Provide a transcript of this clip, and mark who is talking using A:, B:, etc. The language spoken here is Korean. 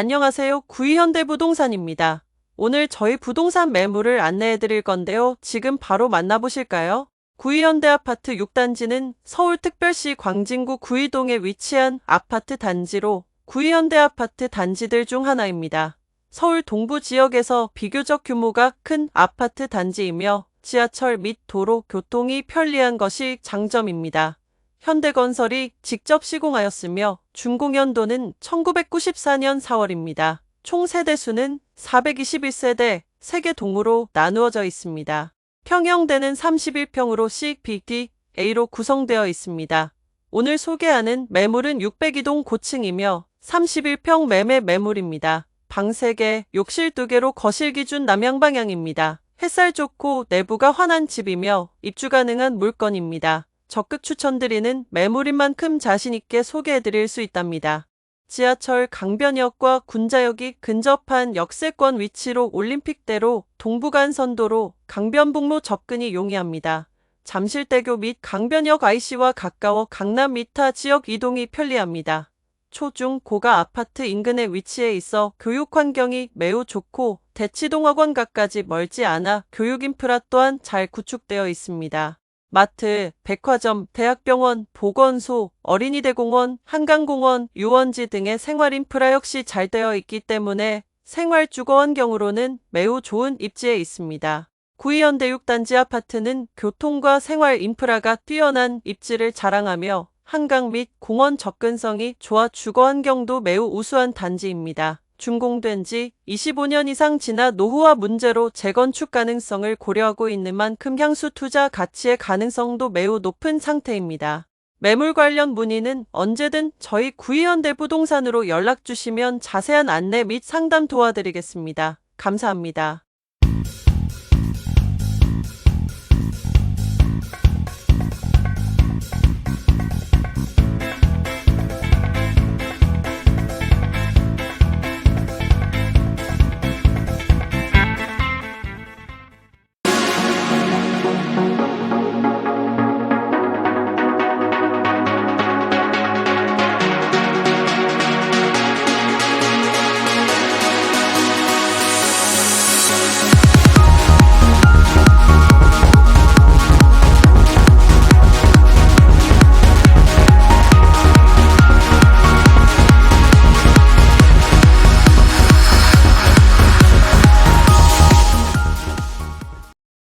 A: 안녕하세요. 구이현대 부동산입니다. 오늘 저희 부동산 매물을 안내해 드릴 건데요. 지금 바로 만나보실까요? 구이현대 아파트 6단지는 서울특별시 광진구 구이동에 위치한 아파트 단지로 구이현대 아파트 단지들 중 하나입니다. 서울 동부 지역에서 비교적 규모가 큰 아파트 단지이며 지하철 및 도로 교통이 편리한 것이 장점입니다. 현대건설이 직접 시공하였으며 준공연도는 1994년 4월입니다. 총 세대수는 421세대 3개 동으로 나누어져 있습니다. 평형대는 31평으로 C, B, D, A로 구성되어 있습니다. 오늘 소개하는 매물은 602동 고층이며 31평 매매 매물입니다. 방 3개, 욕실 2개로 거실 기준 남향 방향입니다. 햇살 좋고 내부가 환한 집이며 입주 가능한 물건입니다. 적극 추천드리는 매물인 만큼 자신있게 소개해드릴 수 있답니다. 지하철 강변역과 군자역이 근접한 역세권 위치로 올림픽대로 동부간선도로 강변북로 접근이 용이합니다. 잠실대교 및 강변역 IC와 가까워 강남 미타 지역 이동이 편리합니다. 초중 고가 아파트 인근에 위치해 있어 교육 환경이 매우 좋고 대치동학원가까지 멀지 않아 교육 인프라 또한 잘 구축되어 있습니다. 마트, 백화점, 대학병원, 보건소, 어린이대공원, 한강공원, 유원지 등의 생활 인프라 역시 잘 되어 있기 때문에 생활 주거 환경으로는 매우 좋은 입지에 있습니다. 구이현대 6단지 아파트는 교통과 생활 인프라가 뛰어난 입지를 자랑하며 한강 및 공원 접근성이 좋아 주거 환경도 매우 우수한 단지입니다. 준공된 지 25년 이상 지나 노후화 문제로 재건축 가능성을 고려하고 있는 만큼 향수 투자 가치의 가능성도 매우 높은 상태입니다. 매물 관련 문의는 언제든 저희 구이현대 부동산으로 연락 주시면 자세한 안내 및 상담 도와드리겠습니다. 감사합니다.